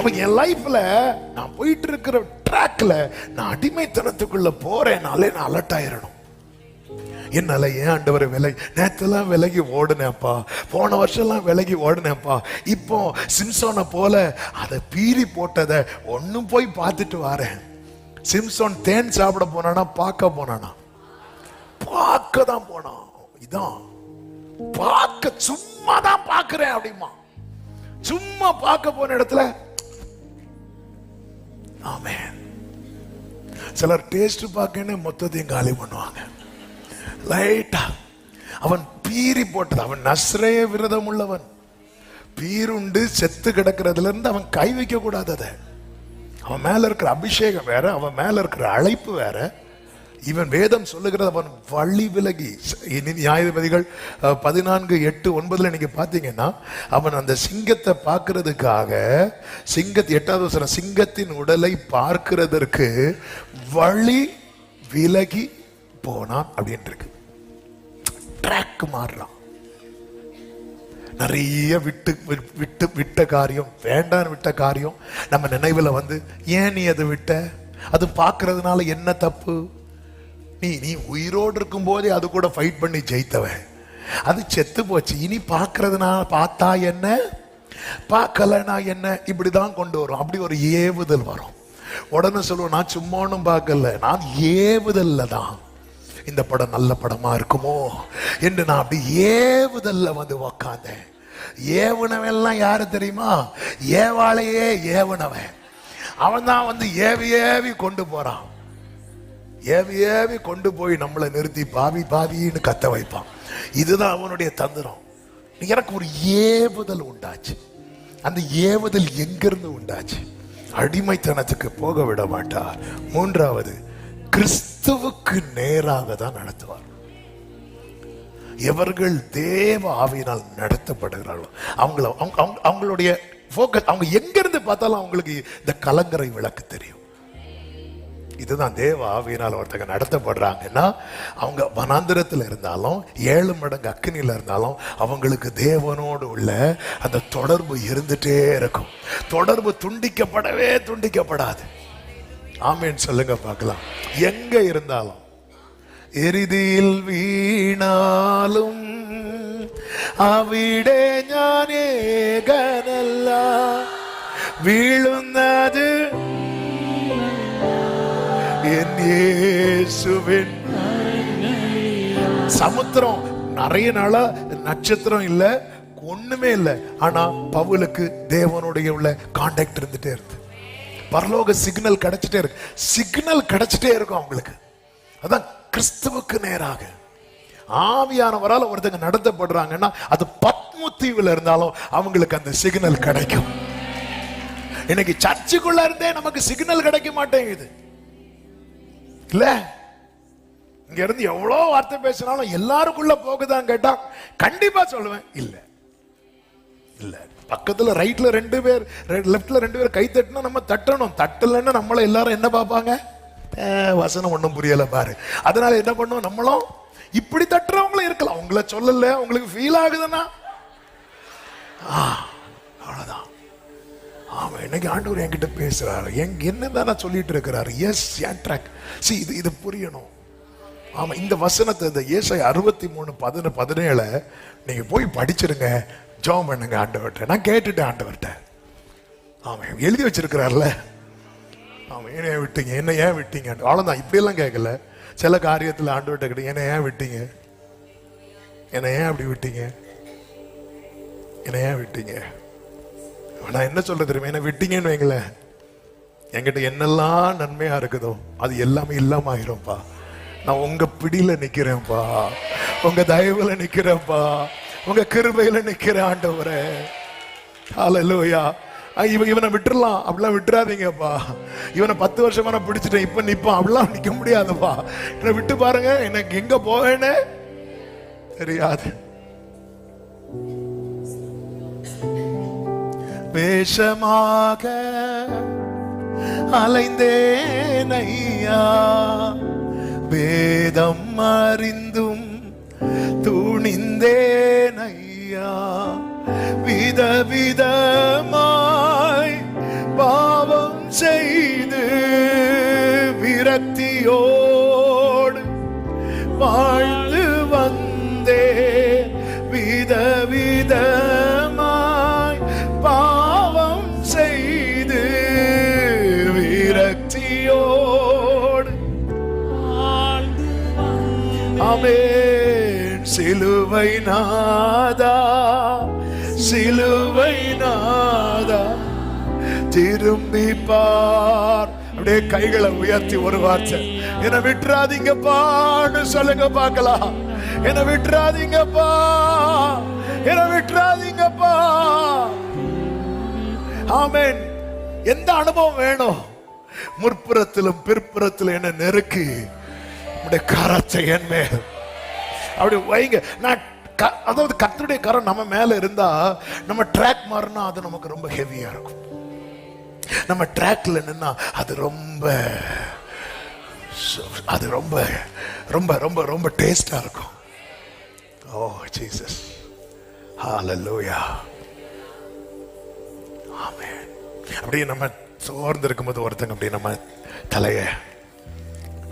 அப்ப என் லைஃப்ல நான் போயிட்டு இருக்கிற ட்ராக்ல நான் அடிமைத்தனத்துக்குள்ள போறேனாலே நான் அலர்ட் ஆயிரணும். என்னால ஏன் ஆண்டவர் விலகி நேற்றுலாம் விலகி ஓடுனேப்பா போன வருஷம்லாம் விலகி ஓடுனேப்பா இப்போ சிம்சோனை போல அதை பீறி போட்டதை ஒன்றும் போய் பார்த்துட்டு வரேன். சிம்சோன் தேன் சாப்பிட போனானா பார்க்க போனானா? பார்க்க தான் போனான் இதான். பார்க்க சும்மா தான் பார்க்குறேன் அப்படிமா சும்மா பார்க்க போன இடத்துல ஆமென். சிலர் டேஸ்ட் பார்க்கன்னு மொத்தத்தையும் காலி பண்ணுவாங்க. லைட்டா அவன் பீறி போட்டது அவன் நஸ்ரய விரதம் உள்ளவன். பீருண்டு செத்து கிடக்கிறதுல இருந்து அவன் கை வைக்க கூடாது அதை. அவன் மேல இருக்கிற அபிஷேகம் வேற அவன் மேல இருக்கிற அழைப்பு வேற. இவன் வேதம் சொல்லுகிறது அவன் வழி விலகி. நியாயபதிகள் நியாயாதிபதிகள் பதினான்கு எட்டு ஒன்பதுல நீங்க பாத்தீங்கன்னா அவன் அந்த சிங்கத்தை பார்க்கறதுக்காக சிங்கத் எட்டாவது வசனம் சிங்கத்தின் உடலை பார்க்கிறதற்கு வழி விலகி போனான் அப்படின்னு இருக்கு ட்ராக் மாறுறான். நிறைய விட்டு விட்டு விட்ட காரியம் வேண்டான்னு விட்ட காரியம் நம்ம நினைவில் வந்து ஏன் நீ அதை விட்ட? அது பார்க்கறதுனால என்ன தப்பு? நீ நீ உயிரோடு இருக்கும் போதே அது கூட ஃபைட் பண்ணி ஜெயித்தவன். அது செத்து போச்சு. இனி பார்க்கறதுனா பார்த்தா என்ன? பார்க்கலனா என்ன? இப்படிதான் கொண்டு வரும். அப்படி ஒரு ஏவுதல் வரும். உடனே சொல்லுவோம் நான் சும்மா ஒன்றும் பார்க்கல. நான் ஏவுதல்ல தான். இந்த படம் நல்ல படமா இருக்குமோ? என்று நான் அப்படி ஏவுதல்ல வந்து உக்காந்தேன். ஏவுனவெல்லாம் யாரு தெரியுமா? ஏவாளையே ஏவுனவன். அவன் தான் வந்து ஏவி ஏவி கொண்டு போறான். ஏவி ஏவி கொண்டு போய் நம்மளை நிறுத்தி பாவி பாவின்னு கத்த வைப்பான். இதுதான் அவனுடைய தந்திரம். எனக்கு ஒரு ஏவுதல் உண்டாச்சு. அந்த ஏவுதல் எங்கிருந்து உண்டாச்சு? அடிமைத்தனத்துக்கு போக விட மாட்டார். மூன்றாவது கிறிஸ்துவுக்கு நேராக தான் நடத்துவார். எவர்கள் தேவ ஆவியினால் நடத்தப்படுகிறார்களோ. அவங்கள அவங்க- அவங்க- அவங்களுடைய focus அவங்க எங்கிருந்து பார்த்தாலும் அவங்களுக்கு இந்த கலங்கரை விளக்கு தெரியும். இதுதான் தேவ ஆவியினால் ஒருத்தங்க நடத்தப்படுறாங்கன்னா அவங்க வனாந்திரத்தில் இருந்தாலும் ஏழு மடங்கு அக்கினியில் இருந்தாலும் அவங்களுக்கு தேவனோடு உள்ள அந்த தொடர்பு இருந்துட்டே இருக்கும் தொடர்பு துண்டிக்கப்படவே துண்டிக்கப்படாது ஆமேன்னு சொல்லுங்க பார்க்கலாம் எங்க இருந்தாலும் എരിതിയിൽ വീണാലും അവിടെ ഞാൻ ഏകനല്ല വീഴുന്നത് இயேசுவின் சமுத்திரம். நிறைய நாளா நட்சத்திரம் இல்ல ஒண்ணுமே இல்லை. ஆனா பவுலுக்கு தேவனுடைய உள்ள கான்டாக்ட் இருந்துட்டே இருக்கு. பரலோக சிக்னல் கிடைச்சிட்டே இருக்கு. சிக்னல் கிடைச்சிட்டே இருக்கும் அவங்களுக்கு. அதான் கிறிஸ்துவுக்கு நேராக. ஆவியானவரால் ஒருத்தங்க நடத்தப்படுறாங்கன்னா அது பத்முத்தீவில் இருந்தாலும் அவங்களுக்கு அந்த சிக்னல் கிடைக்கும். இன்னைக்கு சர்ச்சுக்குள்ள இருந்தே நமக்கு சிக்னல் கிடைக்க மாட்டேங்குது. இல்ல. இங்க இருந்து எவ்வளவு வார்த்தை பேசினாலும் எல்லாருக்குள்ள போகுதான் கேட்டா கண்டிப்பா சொல்லுவேன். இல்ல. இல்ல. பக்கத்துல ரைட்ல ரெண்டு பேர் லெஃப்ட்ல ரெண்டு பேர் கை தட்டினா நம்ம தட்டணும். தட்டலைன்னா நம்மள எல்லாரும் என்ன பார்ப்பாங்க? வசனம் ஒண்ணும் புரியல பாரு. அதனால என்ன பண்ணுவோம்? நம்மளும் இப்படி தட்டுறவங்களும் இருக்கலாம். உங்களை சொல்லல. உங்களுக்கு ஃபீல் ஆகுதுன்னா. அவ்வளோதான் ஆமாம் ஆமா இன்னைக்கு ஆண்டவர் என்கிட்ட பேசுகிறாரு எங் என்ன தான் நான் சொல்லிட்டு இருக்கிறாரு. எஸ் என் ட்ராக் சி இது இது புரியணும். ஆமாம் இந்த வசனத்தை இந்த ஏசை அறுபத்தி மூணு பதின பதினேழு நீங்கள் போய் படிச்சிருங்க. ஜோம் பண்ணுங்க ஆண்டவர்கிட்ட. நான் கேட்டுட்டேன் ஆண்டவர்கிட்ட. ஆமாம் எழுதி வச்சிருக்கிறார்ல. ஆமாம் என்ன விட்டீங்க என்ன ஏன் விட்டீங்க? அவ்வளோதான் இப்படியெல்லாம் கேட்கல. சில காரியத்தில் ஆண்டவர்கிட்ட கிட்ட என்ன ஏன் விட்டீங்க? என்ன ஏன் அப்படி விட்டீங்க? என்ன ஏன் விட்டீங்க? நான் என்ன சொல்றது தெரியுமா? என்ன விட்டீங்கன்னு வைங்களேன். என்கிட்ட என்னெல்லாம் நன்மையா இருக்குதோ அது எல்லாமே இல்லாம ஆயிரும்ப்பா நான் உங்க பிடியில நிக்கிறேன்ப்பா உங்க தயவுல நிக்கிறேன்ப்பா உங்க கிருபையில நிக்கிறேன் ஆண்டவரே. ஹalleluya ஆ, இவன் இவனை விட்டுறலாம். அப்படிலாம் விட்டுறாதீங்கப்பா. இவனை பத்து வருஷமா நான் பிடிச்சிட்டேன். இப்ப நிப்பான். அப்படிலாம் நிக்க முடியாதுப்பா. என்னை விட்டு பாருங்க. எனக்கு எங்க போவேன்னு தெரியாது. வேஷமாக அலைந்தேன் ஐயா. வேதம் அறிந்தும் துணிந்தேன் ஐயா. விதவிதமாய் ஆமேன். சிலுவை நாதா சிலுவை நாதா. திரும்பி பார். அப்படியே கைகளை உயர்த்தி ஒரு வார்த்தை. என்னை விட்டுறாதீங்கப்பான்னு சொல்லுங்க பார்க்கலாம். என்னை விட்டுறாதீங்கப்பா என்னை விட்டுறாதீங்கப்பா ஆமேன். எந்த அனுபவம் வேணும்? முற்புறத்திலும் பிற்புறத்திலும் என்ன நெருக்கி. உடைய கரத்தை என் மேல். அப்படி வைங்க. நான் க- அதாவது கத்தருடைய கரம் நம்ம மேல இருந்தா நம்ம ட்ராக் மாறினா அது நமக்கு ரொம்ப ஹெவியா இருக்கும். நம்ம ட்ராக்ல நின்னா அது ரொம்ப அது ரொம்ப ரொம்ப ரொம்ப ரொம்ப டேஸ்டா இருக்கும். ஓ ஜீசஸ் ஹalleluya ஆமென் அப்படியே நம்ம சோர்ந்து இருக்கும்போது ஒருத்தங்க அப்படியே நம்ம தலையை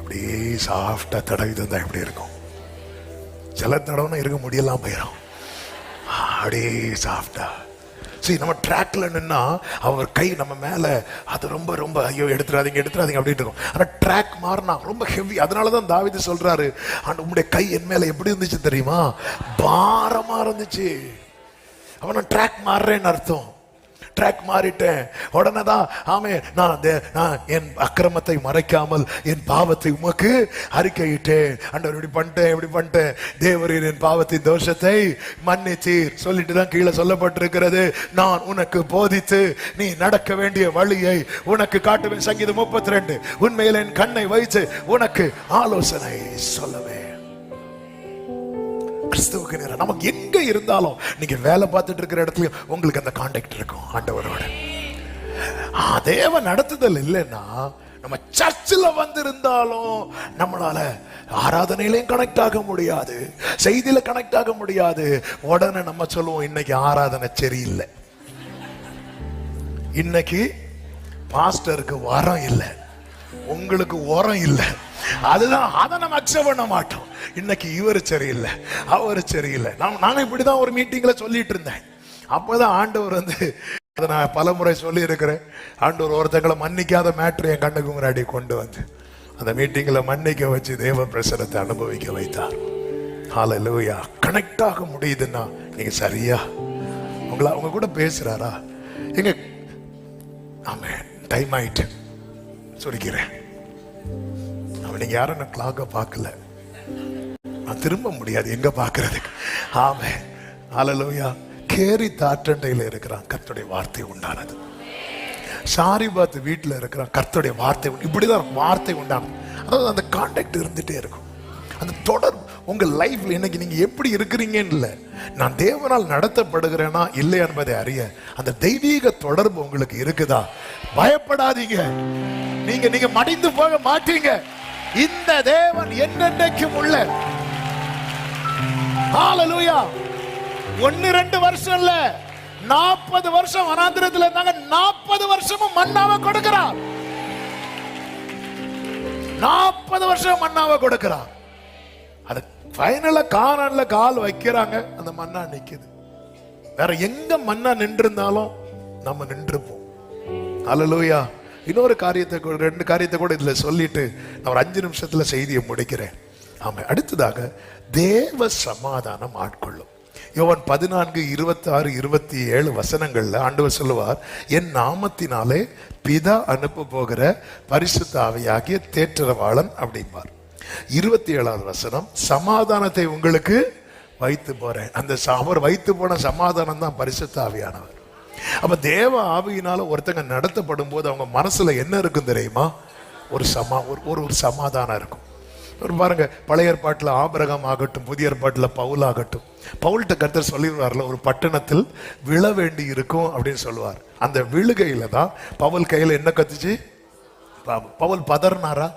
அப்படியே சாஃப்டாக தடவி தந்தால் எப்படி இருக்கும்? சில தடவை இருக்க முடியலாம் போயிடும் அப்படியே சாஃப்டாக சரி நம்ம ட்ராக்ல நின்னா அவர் கை நம்ம மேலே அது ரொம்ப ரொம்ப ஐயோ எடுத்துறாதீங்க எடுத்துடாதீங்க அப்படின்னு இருக்கும். ஆனால் ட்ராக் மாறினா ரொம்ப ஹெவி அதனால தான் தாவிது சொல்கிறாரு ஆனால் உங்களுடைய கை என் மேலே எப்படி இருந்துச்சு தெரியுமா? பாரமாக இருந்துச்சு. அவன் ட்ராக் மாறுறேன்னு அர்த்தம். ட்ராக் மாறிட்டேன். உடனே தான் ஆமே நான் தே- நான் என் அக்கிரமத்தை மறைக்காமல் என் பாவத்தை உமக்கு அறிக்கையிட்டேன். அண்டர் இப்படி பண்ணிட்டேன் இப்படி பண்ணிட்டேன். தேவரின் என் பாவத்தின் தோஷத்தை மன்னிச்சீர் சொல்லிட்டு தான் கீழே சொல்லப்பட்டிருக்கிறது. நான் உனக்கு போதித்து நீ நடக்க வேண்டிய வழியை உனக்கு காட்டுவேன். சங்கீதம் முப்பத்தி ரெண்டு. உண்மையில் என் கண்ணை வைத்து உனக்கு ஆலோசனை சொல்லவே. கிறிஸ்துவுக்கு நேரம் நமக்கு எங்க இருந்தாலும் நீங்க வேலை பார்த்துட்டு இருக்கிற இடத்துலயும் உங்களுக்கு அந்த காண்டாக்ட் இருக்கும். ஆண்டவரோட. தேவ நடத்துதல் இல்லைன்னா நம்ம சர்ச்சில் வந்திருந்தாலும் நம்மளால ஆராதனையிலையும் கனெக்ட் ஆக முடியாது. செய்தியில கனெக்ட் ஆக முடியாது. உடனே நம்ம சொல்லுவோம் இன்னைக்கு ஆராதனை சரியில்லை. இன்னைக்கு பாஸ்டருக்கு வரம் இல்லை. உங்களுக்கு உரம் இல்லை. அதுதான் அதை நம்ம அக்செப்ட் பண்ண மாட்டோம். இன்னைக்கு இவர் சரியில்லை அவர் சரியில்லை. நான் நானும் இப்படிதான் ஒரு மீட்டிங்ல சொல்லிட்டு இருந்தேன். அப்போதான் ஆண்டவர் வந்து அதை நான் பல முறை சொல்லி இருக்கிறேன் ஆண்டவர் ஒருத்தங்களை மன்னிக்காத மேட்ரு என் கண்ணுக்கு முன்னாடி கொண்டு வந்து அந்த மீட்டிங்ல மன்னிக்க வச்சு தேவ பிரசனத்தை அனுபவிக்க வைத்தார். ஹalleluya கனெக்ட் ஆக முடியுதுன்னா நீங்க சரியா? உங்களை அவங்க கூட பேசுறாரா? எங்க? ஆமே டைம் ஆயிட்டு. சொல்லிக்கிறேன். அவனை யாரும் நான் கிளாக பார்க்கல. நான் திரும்ப முடியாது எங்க பார்க்கறதுக்கு. ஆமே அலலோயா கேரி தாற்றண்டையில் இருக்கிறான் கர்த்தருடைய வார்த்தை உண்டானது. சாரிபாத் வீட்டில் இருக்கிறான் கர்த்தருடைய வார்த்தை இப்படிதான் வார்த்தை உண்டானது. அதாவது அந்த கான்டாக்ட் இருந்துட்டே இருக்கும். அந்த தொடர் உங்க லைஃப்ல இன்னைக்கு நீங்க எப்படி இருக்கிறீங்கன்னு இல்லை. நான் தேவனால் நடத்தப்படுகிறேனா இல்லை என்பதை அறிய அந்த தெய்வீக தொடர்பு உங்களுக்கு இருக்குதா? பயப்படாதீங்க. நீங்க நீங்க மடிந்து போக மாட்டீங்க. இந்த தேவன் என்னென்னைக்கும் உள்ள. ஹalleluya ஒன்னு ரெண்டு வருஷம் இல்ல. நாற்பது வருஷம் வனாந்திரத்துல இருந்தாங்க. நாற்பது வருஷமும் மண்ணாவ கொடுக்கிறார் நாற்பது வருஷம் மண்ணாவ கொடுக்கிறார் அது ஃபைனலா காணல கால் வைக்கிறாங்க. அந்த மண்ணா நிக்குது. வேற எங்க மண்ணா நின்றிருந்தாலும் நம்ம நின்றுப்போம். அலலூயா இன்னொரு காரியத்தை கூட ரெண்டு காரியத்தை கூட இதில் சொல்லிட்டு நான் ஒரு அஞ்சு நிமிஷத்தில் செய்தியை முடிக்கிறேன். ஆமாம் அடுத்ததாக தேவ சமாதானம் ஆட்கொள்ளும். யோவன் பதினான்கு இருபத்தாறு இருபத்தி ஏழு வசனங்கள்ல ஆண்டவர் சொல்லுவார் என் நாமத்தினாலே பிதா அனுப்ப போகிற பரிசுத்தாவையாகிய தேற்றரவாளன் அப்படிம்பார். இருபத்தி ஏழாவது வசனம் சமாதானத்தை உங்களுக்கு வைத்து போறேன். அந்த அவர் வைத்து போன சமாதானம் தான் பரிசுத்தாவியானவர் அப்ப தேவ ஆவியினால ஒருத்தங்க நடத்தப்படும் போது அவங்க மனசுல என்ன இருக்கும் தெரியுமா? ஒரு சமா ஒரு ஒரு ஒரு சமாதானம் இருக்கும். ஒரு பாருங்க பழைய ஏற்பாட்டில் ஆபரகம் ஆகட்டும் புதிய ஏற்பாட்டில் பவுல் ஆகட்டும். பவுல்கிட்ட கர்த்தர் சொல்லிடுவார்ல ஒரு பட்டணத்தில் விழ வேண்டி இருக்கும் அப்படின்னு சொல்லுவார். அந்த விழுகையில தான் பவுல் கையில் என்ன கத்துச்சு? பா- பவுல் பதறினாரா?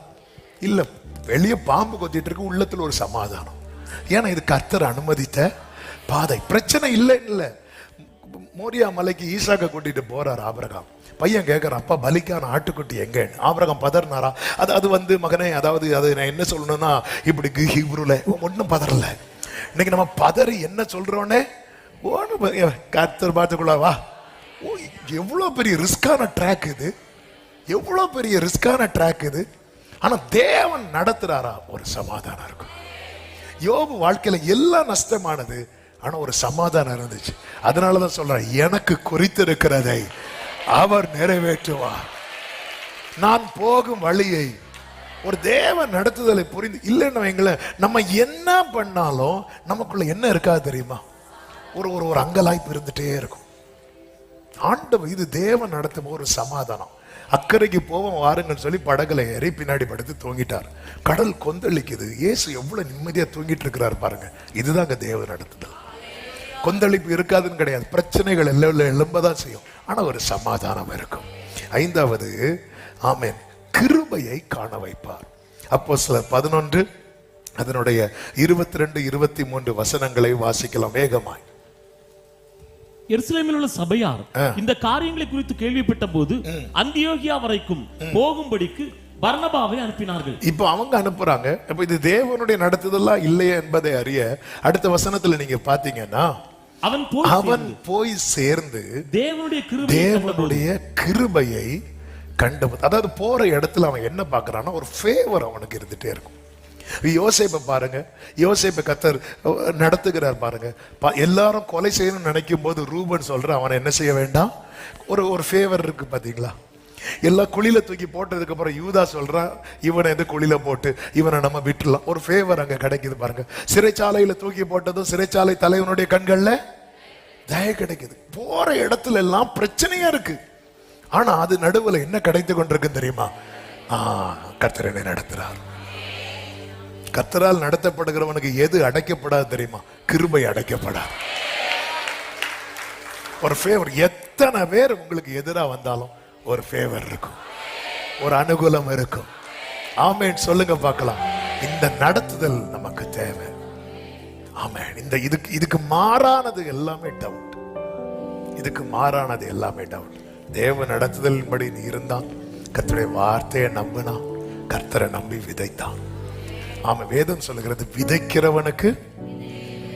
இல்லை வெளியே பாம்பு கொத்திட்டு இருக்கு உள்ளத்துல ஒரு சமாதானம். ஏன்னா இது கர்த்தர் அனுமதித்த பாதை. பிரச்சனை இல்லை இல்லை. மோரியா மலைக்கு ஈசாக்க கூட்டிட்டு போறார் ஆபரகம். பையன் கேட்கறான் அப்பா பலிக்கான ஆட்டுக்குட்டி எங்க? ஆபரகம் பதறினாரா அது அது வந்து மகனே அதாவது அது நான் என்ன சொல்லணும்னா இப்படி ஹிப்ருல ஒன்றும் பதறல. இன்னைக்கு நம்ம பதறி என்ன சொல்றோன்னே ஒன்று கத்தர் பார்த்துக்குள்ள வா. ஓ எவ்வளோ பெரிய ரிஸ்கான ட்ராக் இது. எவ்வளோ பெரிய ரிஸ்கான ட்ராக் இது. ஆனா தேவன் நடத்துறாரா ஒரு சமாதானம் இருக்கும். யோபு வாழ்க்கையில எல்லாம் நஷ்டமானது. ஆனால் ஒரு சமாதானம் இருந்துச்சு. அதனால தான் சொல்கிறேன் எனக்கு குறித்திருக்கிறதை அவர் நிறைவேற்றுவார் நான் போகும் வழியை ஒரு தேவ நடத்துதலை புரிந்து இல்லைன்னு வைங்களேன் நம்ம என்ன பண்ணாலும் நமக்குள்ள என்ன இருக்காது தெரியுமா? ஒரு ஒரு ஒரு அங்கலாய்ப்பு இருந்துகிட்டே இருக்கும். ஆண்டவர் இது தேவன் நடத்தும் ஒரு சமாதானம். அக்கறைக்கு போவோம் வாருங்கன்னு சொல்லி படகுல ஏறி பின்னாடி படுத்து தூங்கிட்டார். கடல் கொந்தளிக்குது. இயேசு எவ்வளோ நிம்மதியாக தூங்கிட்டு இருக்கிறார் பாருங்க. இதுதாங்க தேவ நடத்துதல். கொந்தளிப்பு இருக்காதுன்னு கிடையாது. பிரச்சனைகள் எல்லாம் எழும்பதான் செய்யும். ஆனா ஒரு சமாதானம் இருக்கும். ஐந்தாவது ஆமென் கிருபையை காண வைப்பார். அப்போ சில பதினொன்று அதனுடைய இருபத்தி ரெண்டு இருபத்தி மூன்று வசனங்களை வாசிக்கலாம் வேகமாய். எருசலேமில் உள்ள சபையார் இந்த காரியங்களை குறித்து கேள்விப்பட்ட போது அந்தியோகியா வரைக்கும் போகும்படிக்கு பர்னபாவை அனுப்பினார்கள். இப்போ அவங்க அனுப்புறாங்க. இப்போ இது தேவனுடைய நடத்துதலா இல்லையா என்பதை அறிய அடுத்த வசனத்துல நீங்க பாத்தீங்கன்னா அவன் போய் அவன் போய் சேர்ந்து தேவனுடைய தேவனுடைய கிருபையை கண்டபோது அதாவது போற இடத்துல அவன் என்ன பார்க்கறான்னா ஒரு ஃபேவர் அவனுக்கு இருந்துட்டே இருக்கும். யோசேப்பை பாருங்க. யோசேப்பை கத்தர் நடத்துகிறார் பாருங்க. எல்லாரும் கொலை செய்யணும்னு நினைக்கும் போது ரூபன் சொல்ற அவனை என்ன செய்ய வேண்டாம்? ஒரு ஒரு ஃபேவர் இருக்கு பாத்தீங்களா? எல்லா குழியில தூக்கி போட்டதுக்கு அப்புறம் யூதா சொல்றான் இவனை இந்த குழியில போட்டு இவனை நம்ம விட்டுலாம் ஒரு ஃபேவர் அங்க கிடைக்குது பாருங்க. சிறைச்சாலையில தூக்கி போட்டதும் சிறைச்சாலை தலைவனுடைய கண்கள்ல தய கிடைக்குது. போற இடத்துல எல்லாம் பிரச்சனையா இருக்கு. ஆனா அது நடுவுல என்ன கிடைத்து கொண்டிருக்கு தெரியுமா? ஆ கர்த்தர் என்னை நடத்துறார். கர்த்தரால் நடத்தப்படுகிறவனுக்கு எது அடைக்கப்படாது தெரியுமா? கிருபை அடைக்கப்படாது. ஒரு ஃபேவர் எத்தனை பேர் உங்களுக்கு எதிரா வந்தாலும் ஒரு ஃபேவர் இருக்கும். ஒரு அனுகூலம் இருக்கும். ஆமேன். சொல்லுங்க பார்க்கலாம். இந்த நடத்துதல் நமக்கு தேவை. ஆமேன். இந்த இதுக்கு இதுக்கு மாறானது எல்லாமே டவுட் இதுக்கு மாறானது எல்லாமே டவுட் தேவ நடத்துதலின்படி நீ இருந்தான் கர்த்தருடைய வார்த்தையை நம்பினான் கர்த்தரை நம்பி விதைத்தான். ஆமா வேதம் சொல்லுகிறது விதைக்கிறவனுக்கு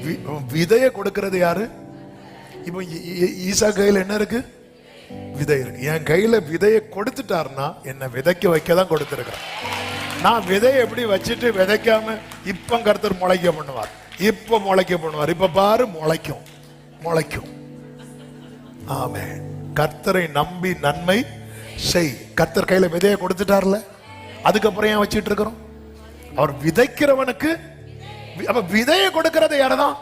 வி- விதையை கொடுக்கிறது யாரு? இப்போ ஈசா கையில் என்ன இருக்கு? விதை இருக்கு. என் கையில விதையை கொடுத்துட்டாருன்னா என்னை விதைக்க வைக்க தான் கொடுத்துருக்கிறேன் நான் விதையை எப்படி வச்சுட்டு விதைக்காம இப்ப கர்த்தர் முளைக்க பண்ணுவார். இப்ப முளைக்க பண்ணுவார். இப்ப பாரு முளைக்கும். முளைக்கும். ஆமே கர்த்தரை நம்பி நன்மை செய். கர்த்தர் கையில விதையை கொடுத்துட்டார்ல. அதுக்கப்புறம் ஏன் வச்சிட்டு இருக்கிறோம்? அவர் விதைக்கிறவனுக்கு அப்ப விதையை கொடுக்கறது யாரதான்?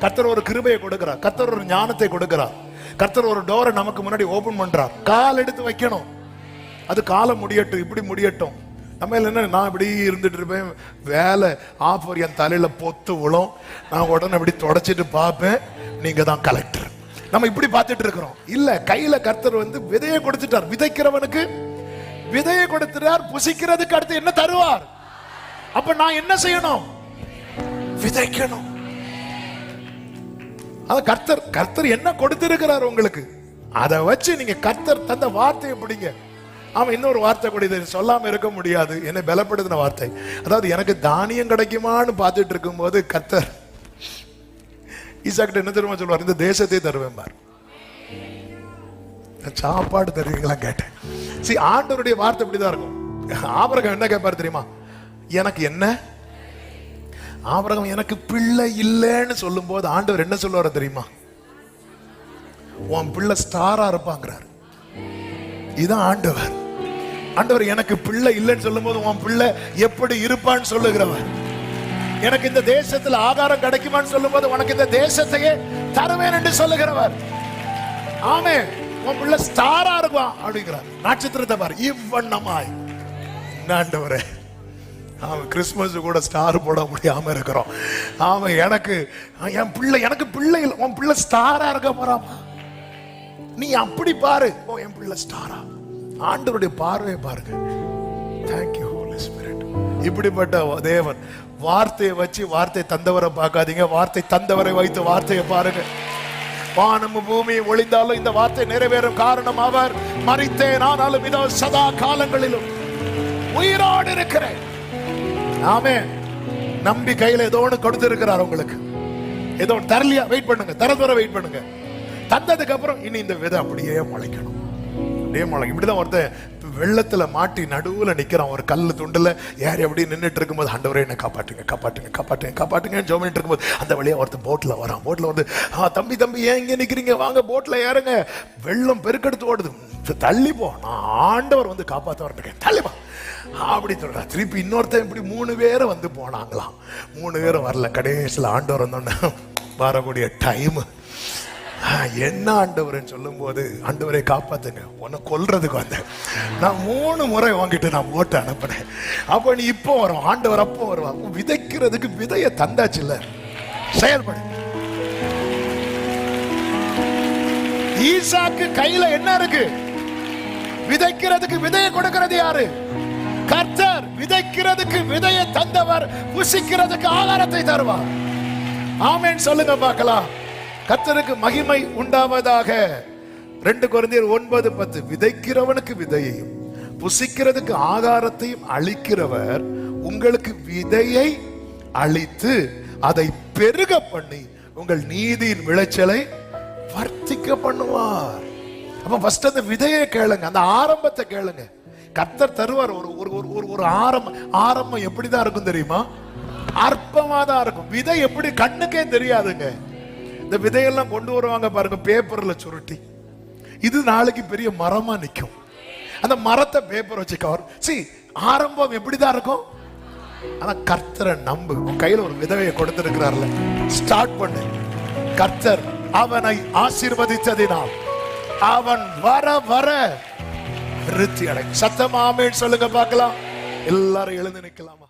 கர்த்தர் ஒரு கிருபையை கொடுக்கிறார். கர்த்தர் ஒரு ஞானத்தை கொடுக்கிறார். கர்த்தர் ஒரு டோரை நமக்கு முன்னாடி ஓபன் பண்றார். கால் எடுத்து வைக்கணும். அது காலம் முடியட்டும் இப்படி முடியட்டும். நம்ம என்ன நான் இப்படி இருந்துட்டு இருப்பேன். வேலை ஆஃபர் என் தலையில பொத்து விழும். நான் உடனே இப்படி தொடச்சிட்டு பார்ப்பேன். நீங்க தான் கலெக்டர் நம்ம இப்படி பார்த்துட்டு இருக்கிறோம். இல்ல கையில கர்த்தர் வந்து விதையை கொடுத்துட்டார். விதைக்கிறவனுக்கு விதையை கொடுத்துட்டார். புசிக்கிறதுக்கு அடுத்து என்ன தருவார்? அப்ப நான் என்ன செய்யணும்? விதைக்கணும். அத கர்த்தர் கர்த்தர் என்ன கொடுத்திருக்கிறார் உங்களுக்கு? அதை வச்சு நீங்க கர்த்தர் தந்த வார்த்தையை பிடிங்க ஆமா இன்னொரு வார்த்தை கூட இதை சொல்லாம இருக்க முடியாது. என்னை பலப்படுத்தின வார்த்தை. அதாவது எனக்கு தானியம் கிடைக்குமான்னு பார்த்துட்டு இருக்கும்போது கத்தர் ஈசாக்கிட்ட என்ன தெரியுமா சொல்லுவார்? இந்த தேசத்தை தருவேன் பார். சாப்பாடு தருவீங்களா கேட்டேன். சி ஆண்டவருடைய வார்த்தை இப்படிதான் இருக்கும். ஆபரகம் என்ன கேட்பாரு தெரியுமா? எனக்கு என்ன? ஆபரகம் எனக்கு பிள்ளை இல்லைன்னு சொல்லும் போது ஆண்டவர் என்ன சொல்லுவார தெரியுமா? உன் பிள்ளை ஸ்டாரா இருப்பாங்கிறார். இதான் ஆண்டவர். ஆண்டவர் எனக்கு பிள்ளை இல்லைன்னு சொல்லும் போது உன் பிள்ளை எப்படி இருப்பான்னு சொல்லுகிறவர். எனக்கு இந்த தேசத்துல ஆகாரம் கிடைக்குமான்னு சொல்லும் போது உனக்கு இந்த தேசத்தையே தருவேன் என்று சொல்லுகிறவர். ஆமே உன் பிள்ளை ஸ்டாரா இருப்பான் அப்படிங்கிறார். நட்சத்திரத்தை பாரு. இவ்வண்ணமாய். ஆண்டவரே? அவன் கிறிஸ்மஸ் கூட ஸ்டார் போட முடியாம இருக்கிறோம். அவன் எனக்கு என் பிள்ளை எனக்கு பிள்ளை இல்லை. உன் பிள்ளை ஸ்டாரா இருக்க போறாமா? நீ அப்படி பாரு. ஓ என் பிள்ளை ஸ்டாரா ஆண்டவருடைய பார்வையை பாருங்க. தேங்க்யூ ஹோலி ஸ்பிரிட் இப்படிப்பட்ட தேவன் வார்த்தையை வச்சு வார்த்தை தந்தவரை பார்க்காதீங்க. வார்த்தை தந்தவரை வைத்து வார்த்தையை பாருங்க. வானமும் பூமி ஒளிந்தாலும் இந்த வார்த்தை நிறைவேறும் காரணம் அவர். மறித்தேன் ஆனாலும் இதோ சதா காலங்களிலும் உயிரோடு இருக்கிறேன். ஆமே நம்பி கையில ஏதோ ஒன்று கொடுத்திருக்கிறார் உங்களுக்கு. ஏதோ ஒன்று தரலையா? வெயிட் பண்ணுங்க. தர தர வெயிட் பண்ணுங்க. தந்ததுக்கு அப்புறம் இனி இந்த விதை அப்படியே முளைக்கணும். அப்படியே இப்படி இப்படிதான் ஒருத்தன் வெள்ளத்துல மாட்டி நடுவுல நிக்கிறான். ஒரு கல்லு துண்டுல ஏறி அப்படியே நின்றுட்டு இருக்கும்போது ஆண்டவரே என்ன காப்பாட்டுங்க காப்பாட்டுங்க காப்பாட்டுங்க காப்பாட்டுங்க ஜோ பண்ணிட்டு இருக்கும்போது அந்த வழியா ஒருத்தன் போட்ல வரான். போட்ல வந்து ஆ தம்பி தம்பி ஏன் இங்கே நிக்கிறீங்க? வாங்க போட்ல ஏறுங்க. வெள்ளம் பெருக்கெடுத்து ஓடுது. தள்ளிப்போ நான் ஆண்டவர் வந்து காப்பாற்ற வரட்டுங்க தள்ளி அப்படி சொல்றா திருப்பி இன்னொருத்தன் இப்படி மூணு பேரும் வந்து போனாங்களாம். மூணு பேரும் வரல. கடைசியில் ஆண்டவர் வந்தோன்னே வரக்கூடிய டைம் என்ன ஆண்டவர்னு சொல்லும்போது ஆண்டவரை காப்பாத்துங்க. உன்னை கொல்றதுக்கு வந்தேன். நான் மூணு முறை வாங்கிட்டு நான் ஓட்டு அனுப்புனேன். அப்போ நீ இப்போ வரும். ஆண்டவர் அப்போ வருவா விதைக்கிறதுக்கு விதைய தந்தாச்சுல்ல செயல்படு. ஈசாக்கு கையில என்ன இருக்கு? விதைக்கிறதுக்கு விதையை கொடுக்கிறது யாரு? கர்த்தர் விதைக்கிறதுக்கு விதையை தந்தவர் புசிக்கிறதுக்கு ஆகாரத்தை தருவார். ஆமேன். சொல்லுங்க பார்க்கலாம். கத்தருக்கு மகிமை உண்டாவதாக. ரெண்டு குழந்தையர் ஒன்பது பத்து விதைக்கிறவனுக்கு விதையையும் புசிக்கிறதுக்கு ஆகாரத்தையும் அளிக்கிறவர் உங்களுக்கு விதையை அளித்து அதை பெருக பண்ணி உங்கள் நீதியின் விளைச்சலை வர்த்திக்க பண்ணுவார். அப்ப ஃபர்ஸ்ட் அந்த விதையை கேளுங்க அந்த ஆரம்பத்தை கேளுங்க. கத்தர் தருவார் ஒரு ஒரு ஒரு ஒரு ஒரு ஆரம்பம் ஆரம்பம் எப்படிதான் இருக்கும் தெரியுமா? அற்பமா தான் இருக்கும். விதை எப்படி கண்ணுக்கே தெரியாதுங்க. இந்த விதையெல்லாம் கொண்டு வருவாங்க பாருங்க பேப்பர்ல சுருட்டி. இது நாளைக்கு பெரிய மரமா நிக்கும். அந்த மரத்தை பேப்பர் வச்சு கவர் சி ஆரம்பம் எப்படிதான் இருக்கும்? ஆனா கர்த்தரை நம்பு. உன் கையில ஒரு விதவையை கொடுத்திருக்கிறார்ல. ஸ்டார்ட் பண்ணு. கர்த்தர் அவனை ஆசீர்வதித்ததினால் அவன் வர வர விருத்தி அடை சத்தமாமேன்னு சொல்லுங்க பார்க்கலாம். எல்லாரும் எழுந்து நிக்கலாம்